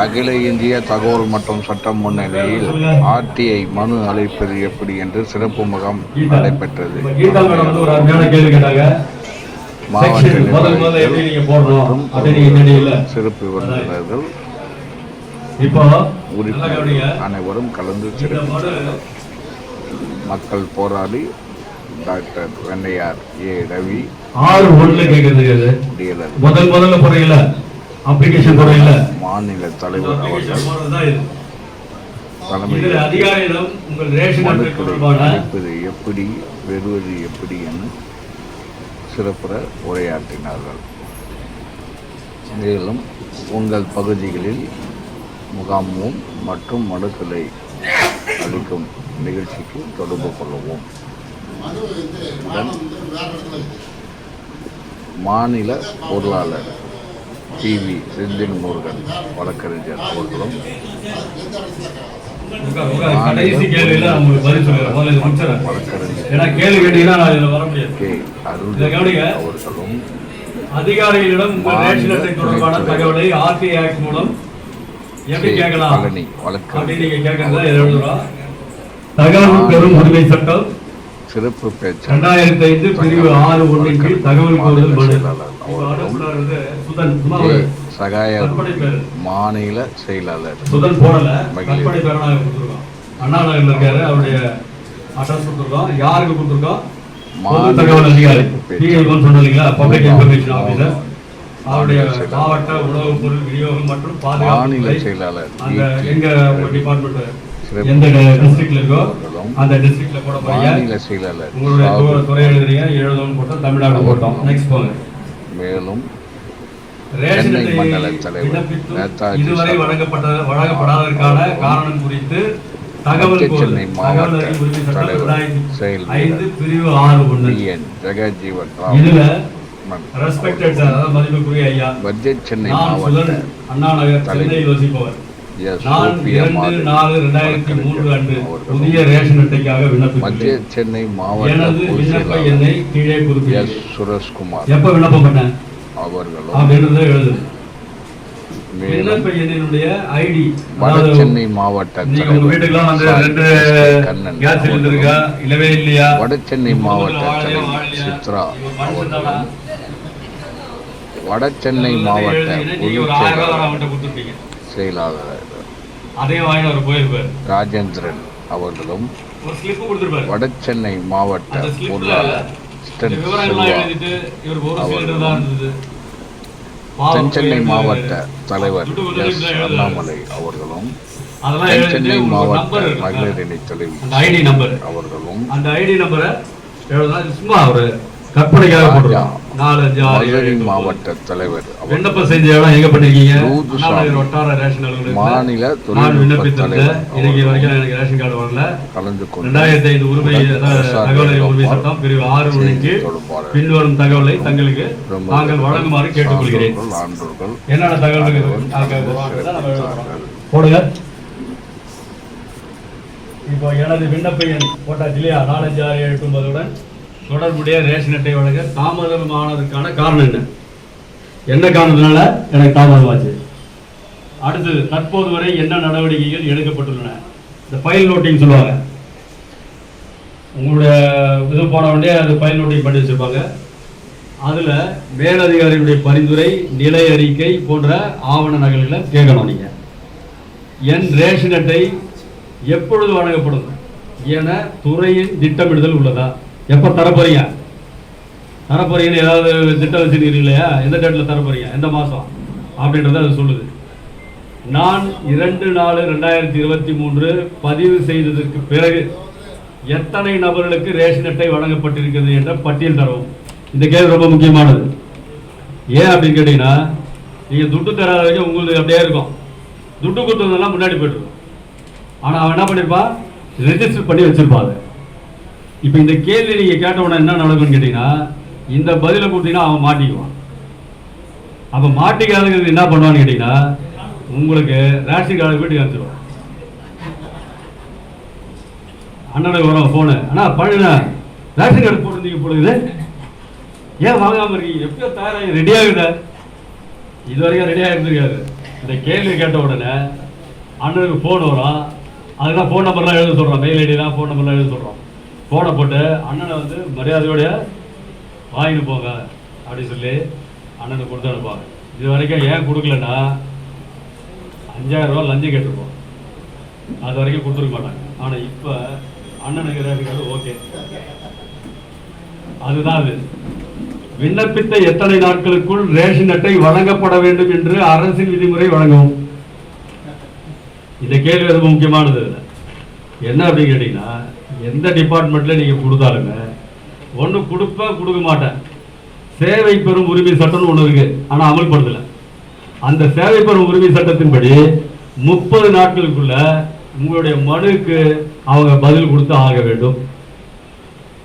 அகில இந்திய தகவல் மற்றும் சட்டம் முன்னணியில் ஆர்டிஐ மனு அளிப்பது எப்படி என்று சிறப்பு முகாம் நடைபெற்றது. மாவட்ட சிறப்பு விருந்தினர்கள் அனைவரும் கலந்து சிறப்பு மக்கள் போராளி டாக்டர் வெண்ணையார் ஏ ரவி ஆறு அது. டிஎல்எல் முதல் முதல்ல போறீங்கல்ல? அப்ளிகேஷன் போறீங்கல்ல மாநில தலைவர் அவர்கள் தலைமையில் அதிகாரியிடம் உங்கள் ரேஷன் அட்டை மனுக்களை தொடர்பான அளிப்பது எப்படி பெறுவது எப்படி என சிறப்புற உரையாற்றினார்கள். மேலும் உங்கள் பகுதிகளில் முகாமும் மற்றும் மனுக்களை அளிக்கும் நிகழ்ச்சிக்கு தொடர்பு கொள்ளவும். உடன் மாநில பொருளாளர் டி வி செந்தில் முருகன் வழக்கறிஞர் அவர்களும். அவர்களும். அதிகாரிகளிடம் தொடர்பான தகவலை ஆர்டி ஆக்ட் மூலம் எப்படி. கேட்கலாம்? தகவல் பெறும் உரிமை சட்டம். சிறப்பு பேச்சு. ரெண்டாயிரத்தி ஐந்து பிரிவு ஆறு ஒன்றின் கீழ் தகவல் கோருதல் சகாய மாநில செயலாளர். சுதன் போடல. கற்பனை கொடுத்துருக்கோம் அண்ணா நகர்ல இருக்காரு அவருடைய அட்ரஸ் கொடுத்துருக்கோம் யாருக்கு கொடுத்துருக்கோம் தகவல் அதிகாரி. இல்லைங்களா பப்ளிக் இன்ஃபர்மேஷன் ஆஃபீஸர் அவருடைய மாவட்ட உணவுப் பொருள் விநியோகம் மற்றும் பாதுகாப்பு செயலாளர் அந்த. எங்க உங்க டிபார்ட்மெண்ட் எந்த டிஸ்ட்ரிக்ட்ல இருக்கோ அவர்களும் அந்த டிஸ்ட்ரிக்ட்ல போட போறீங்க மாநில செயலாளர் உங்களுடைய சாகு துறை- துறை எழுதுறீங்க எழுதணும் போட்டோம் தமிழ்நாடு போட்டோம் நெக்ஸ்ட் போங்க மேலும் சென்னை மண்டல தலைவர் நேதாஜி இதுவரை. வழங்கப்பட்ட வழங்கப்படாததற்கான காரணம் குறித்து தகவல். சென்னை மாவட்ட தலைவர் செயல் ஐந்து பிரிவு ஆறு ஒன்று ஜெகஜீவன் ராம் பட்ஜெட் சென்னை மாவட்ட அண்ணா நகர். சென்னையில் வசிப்பவர். மத்திய சென்னை மாவட்ட எஸ் சுரேஷ்குமார். எப்ப விண்ணப்பம் அவர்களும் மாவட்ட கண்ணன் மாவட்ட தலைவர்? சித்ரா? அவர்களும் வட சென்னை மாவட்ட பொதுச் செயலாளர். ராஜேந்திரன் அவர்களும் வட சென்னை மாவட்ட பொருளாளர் தான் சென்னை மாவட்ட தலைவர் எஸ். அண்ணாமலை அவர்களும் தென் சென்னை மாவட்ட மகளிர் நம்பர் அவர்களும் அந்த ஐடி நம்பரை சும்மா ஒரு கற்பனைக்காக போட்டுருக்கோம் நாலு அஞ்சு ஆறு. மாவட்ட தலைவர் விண்ணப்பம் செஞ்ச இடம் எங்க பண்ணிருக்கீங்க. வட்டார ரேஷன் மாநில விண்ணப்பித்திருந்தேன் இன்னைக்கு வரைக்கும் எனக்கு ரேஷன் கார்டு வரல கலந்து கொண்டு ரெண்டாயிரத்தி ஐந்து உரிமை அதாவது பிரசாத் தகவல் அறியும் உரிமை வேணுகோபால் சட்டம் பிரிவு ஆறு பின்வரும் தகவலை தங்களுக்கு நாங்கள் வழங்குமாறு கேட்டுக்கொள்கிறேன் என்னென்ன தகவல் இருக்குது நாங்க உருவாக்குறதை நம்ம எழுதுறோம். போடுங்க இப்போ எனது விண்ணப்ப எண் போட்டாச்சு இல்லையா நாலஞ்சு ஆறு எட்டு ஒன்பதுடன் தொடர்புடைய ரேஷன் அட்டை வழங்க தாமதமானதுக்கான காரணம் என்ன? என்ன காரணத்தினால எனக்கு தாமதமாச்சு அடுத்தது தற்போது வரை என்ன நடவடிக்கைகள் எடுக்கப்பட்டுள்ளன? இந்த ஃபைல் நோட்டிங் சொல்லுவாங்க. உங்களுடைய இது போன உடனே அது ஃபைல் நோட்டிங் பண்ணி வச்சிருப்பாங்க. அதில் மேலதிகாரிகளுடைய பரிந்துரை நிலை அறிக்கை போன்ற ஆவண நகல்களை கேட்கணும் நீங்கள் என் ரேஷன் அட்டை எப்பொழுது வழங்கப்படும்? என துறையின் திட்டமிடுதல் உள்ளதா? எப்போ தரப்போறீங்க தரப்போறீங்கன்னு ஏதாவது திட்டம் வச்சிருக்கீங்க இல்லையா? எந்த டேட்டில் தரப்போறீங்க எந்த மாதம் அப்படின்றத அது சொல்லுது. நான் இரண்டு நாலு ரெண்டாயிரத்தி இருபத்தி மூன்று பதிவு செய்ததற்கு பிறகு எத்தனை நபர்களுக்கு ரேஷன் அட்டை வழங்கப்பட்டிருக்கிறது என்ற பட்டியல் தரவும். இந்த கேள்வி ரொம்ப முக்கியமானது. ஏன் அப்படின்னு கேட்டீங்கன்னா நீங்கள் துட்டு தராத வரைக்கும் உங்களுக்கு அப்படியே இருக்கும். துட்டு கொடுத்ததெல்லாம் முன்னாடி போயிட்டுருக்கும் ஆனால் அவன் என்ன பண்ணியிருப்பான் ரெஜிஸ்டர் பண்ணி வச்சிருப்பாங்க இப்போ இந்த கேள்வி நீங்கள் கேட்ட உடனே என்ன நடக்கும்னு கேட்டிங்கன்னா இந்த பதிலை கொடுத்தீங்கன்னா அவன் மாட்டிக்குவான். அப்போ மாட்டிக்காதுங்கிறது என்ன பண்ணுவான்னு கேட்டிங்கன்னா உங்களுக்கு ரேஷன் கார்டு வீட்டுக்கு அனுப்பிச்சிடுவான் அண்ணனுக்கு வரும் ஃபோனு அண்ணா பழுண்ண ரேஷன் கார்டு போட்டிருந்தீங்க போடுது ஏன் வாங்காமல் இருக்கீங்க? எப்பயோ தயாராகி ரெடி ஆகுத. இது வரைக்கும் ரெடி ஆகிருந்திருக்காரு இந்த கேள்வி கேட்ட உடனே அண்ணனுக்கு ஃபோன் வரும். அதுதான் ஃபோன் நம்பர்லாம் எழுத சொல்கிறோம் மெயில் ஐடி தான் ஃபோன் நம்பர்லாம் எழுத சொல்கிறோம் ஃபோனை போட்டு அண்ணனை வந்து மரியாதையோடைய வாங்கிட்டு போங்க அப்படின்னு சொல்லி அண்ணனை கொடுத்து அனுப்பாங்க இது வரைக்கும் ஏன் கொடுக்கலன்னா அஞ்சாயிரம் ரூபா லஞ்சம் கேட்டிருப்போம். அது வரைக்கும் கொடுத்துருக்க மாட்டாங்க. ஆனால் இப்போ அண்ணனுக்கு ரேஷன் ஓகே அதுதான் அது. விண்ணப்பித்த எத்தனை நாட்களுக்குள் ரேஷன் அட்டை வழங்கப்பட வேண்டும் என்று அரசின் விதிமுறை வழங்கவும் இந்த கேள்வி ரொம்ப முக்கியமானது? என்ன அப்படின்னு கேட்டீங்கன்னா எந்த டிபார்ட்மெண்ட்டில் நீங்க கொடுத்தாலுமே ஒண்ணு கொடுப்பேன் கொடுக்க மாட்டேன். சேவை பெறும் உரிமை சட்டம்னு ஒண்ணு இருக்கு. ஆனா அமல்படுத்தலை. அந்த சேவை பெறும் உரிமை சட்டத்தின்படி முப்பது நாட்களுக்குள்ள உங்களுடைய மனுக்கு அவங்க பதில் கொடுத்து ஆக வேண்டும்.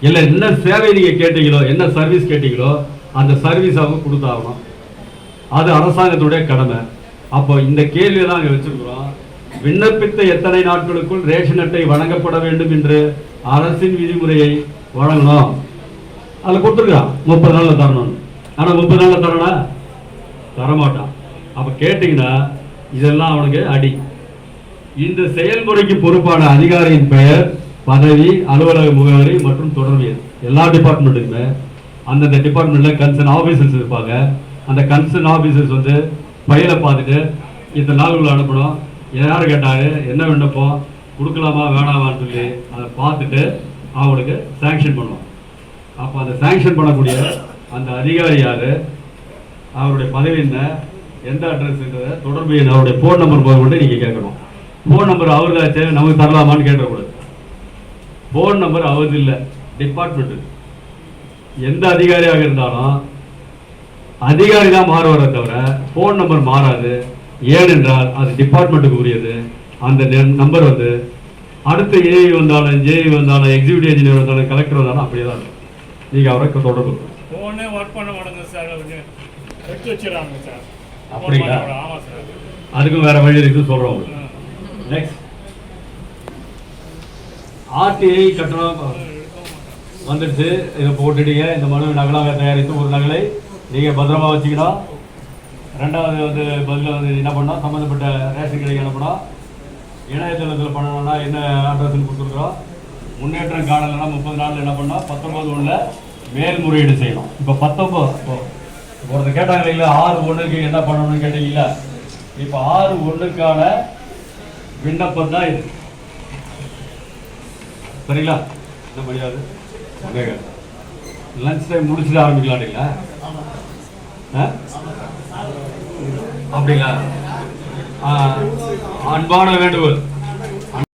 இல்லை என்ன சேவை நீங்க கேட்டீங்களோ என்ன சர்வீஸ் கேட்டீங்களோ அந்த சர்வீஸ் அவங்க கொடுத்தாகணும். அது அரசாங்கத்துடைய கடமை. அப்போ இந்த கேள்வியை தான் அங்க வச்சிருக்கிறோம். விண்ணப்பித்த எத்தனை நாட்களுக்குள் ரேஷன் அட்டை வழங்கப்பட வேண்டும் என்று அரசின் விதிமுறையை வழங்கணும். அதில் கொடுத்துருக்கான். முப்பது நாளில் தரணும் ஆனால் முப்பது நாளில் தரணா தரமாட்டான். அப்போ கேட்டிங்கன்னா இதெல்லாம் அவனுக்கு அடி. இந்த செயல்முறைக்கு பொறுப்பான அதிகாரியின் பெயர் பதவி அலுவலக முகவரி மற்றும் தொடர்பு எல்லா டிபார்ட்மெண்ட்டுக்குமே அந்தந்த டிபார்ட்மெண்ட்டில் கன்சர்ன் ஆஃபீஸர்ஸ் இருப்பாங்க. அந்த கன்சர்ன் ஆஃபீஸர்ஸ் வந்து பயிலை பார்த்துட்டு இத்தனை நாளுக்குள்ள அனுப்பணும். யார் கேட்டாரு? என்ன விண்ணப்பம்? கொடுக்கலாமா? வேணாமான்னு சொல்லி அதை பார்த்துட்டு அவங்களுக்கு சேங்ஷன் பண்ணுவோம் அப்போ அந்த சேங்ஷன் பண்ணக்கூடிய அந்த அதிகாரி யார்? அவருடைய பதவி என்ன? எந்த அட்ரஸ்ன்றத தொடர்பு அவருடைய ஃபோன் நம்பர் போது மட்டும் நீங்கள் கேட்கணும் ஃபோன் நம்பர் அவருதாச்சு நமக்கு தரலாமான்னு கேட்கக்கூடாது ஃபோன் நம்பர் அவரது இல்லை டிபார்ட்மெண்ட்டு எந்த அதிகாரியாக இருந்தாலும் அதிகாரி தான் மாறுவாரே தவிர ஃபோன் நம்பர் மாறாது. ஏனென்றால் அது டிபார்ட்மெண்ட்டுக்கு உரியது. அந்த நம்பர் வந்து அடுத்த ஏஐ வந்தாலும் ஜேஇ வந்தாலும் எக்ஸிக்யூட்டிவ் இன்ஜினியர் வந்தாலும் கலெக்டர் வந்தாலும் அப்படியே தான் இருக்கும். நீங்கள் அவரை தொடர்பு. ஃபோனே ஒர்க் பண்ண சார் வச்சிடறாங்க சார். அப்படிங்களா? ஆமாம் சார். அதுக்கும் வேற வழி இருக்கு சொல்றோம் உங்களுக்கு. நெக்ஸ்ட் ஆர்டிஐ கட்டணம் வந்துடுச்சு. இதை போட்டுட்டீங்க. இந்த மனு நகலாக தயாரித்து ஒரு நகலை நீங்கள் பத்திரமா வச்சுக்கணும். ரெண்டாவது வந்து பதில் வந்து என்ன பண்ணோம் சம்மந்தப்பட்ட ரேஷன் கடைக்கு அனுப்பணும் இணையதளத்தில் பண்ணணும்னா என்ன அட்ரஸ்ன்னு கொடுத்துருக்குறோம் முன்னேற்றம் காணலைன்னா முப்பது நாளில் என்ன பண்ணோம் பத்தொம்பது ஒன்றில் மேல்முறையீடு செய்யணும். இப்போ பத்தொம்பது இப்போ ஒருத்தர் கேட்டாங்க இல்லைங்களா ஆறு ஒன்றுக்கு என்ன பண்ணணும்னு கேட்டீங்களா இப்போ ஆறு ஒன்றுக்கான விண்ணப்பம் தான் இது. சரிங்களா? என்ன முடியாது லஞ்ச் டைம் முடிச்சுட்டு ஆரம்பிக்கலாம் இல்லைங்களா அப்படிங்களா? அன்பான வேண்டுகோள்.